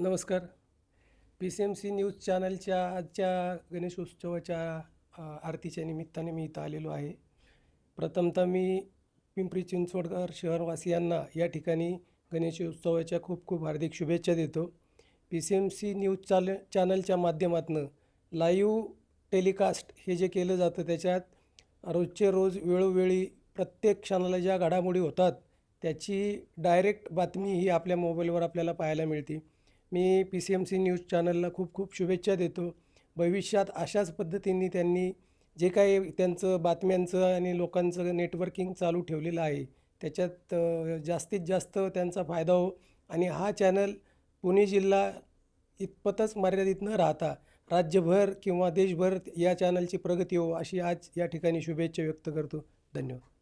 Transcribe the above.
नमस्कार. P C M C news चॅनलच्या आजच्या गणेशोत्सवाच्या आरतीच्या निमित्ताने मी इथं आलेलो आहे. प्रथमतः मी पिंपरी चिंचवडकर शहरवासियांना या ठिकाणी गणेशोत्सवाच्या खूप खूप हार्दिक शुभेच्छा देतो. P C M C news चाल चॅनलच्या माध्यमातून लाईव्ह टेलिकास्ट हे जे केलं जातं त्याच्यात रोजचे रोज वेळोवेळी प्रत्येक क्षणाला ज्या घडामोडी होतात त्याची डायरेक्ट बातमी ही आपल्या मोबाईलवर आपल्याला पाहायला मिळते. मी P C M C news चॅनलला खूप खूप शुभेच्छा देतो. भविष्यात अशाच पद्धतीने त्यांनी जे काही त्यांचं बातम्यांचं आणि लोकांचं नेटवर्किंग चालू ठेवलेलं आहे त्याच्यात जास्तीत जास्त त्यांचा फायदा हो आणि हा चॅनल पुणे जिल्हा इतपतच मर्यादित न राहता. राज्यभर किंवा देशभर या चॅनलची प्रगती हो अशी आज या ठिकाणी शुभेच्छा व्यक्त करतो. धन्यवाद.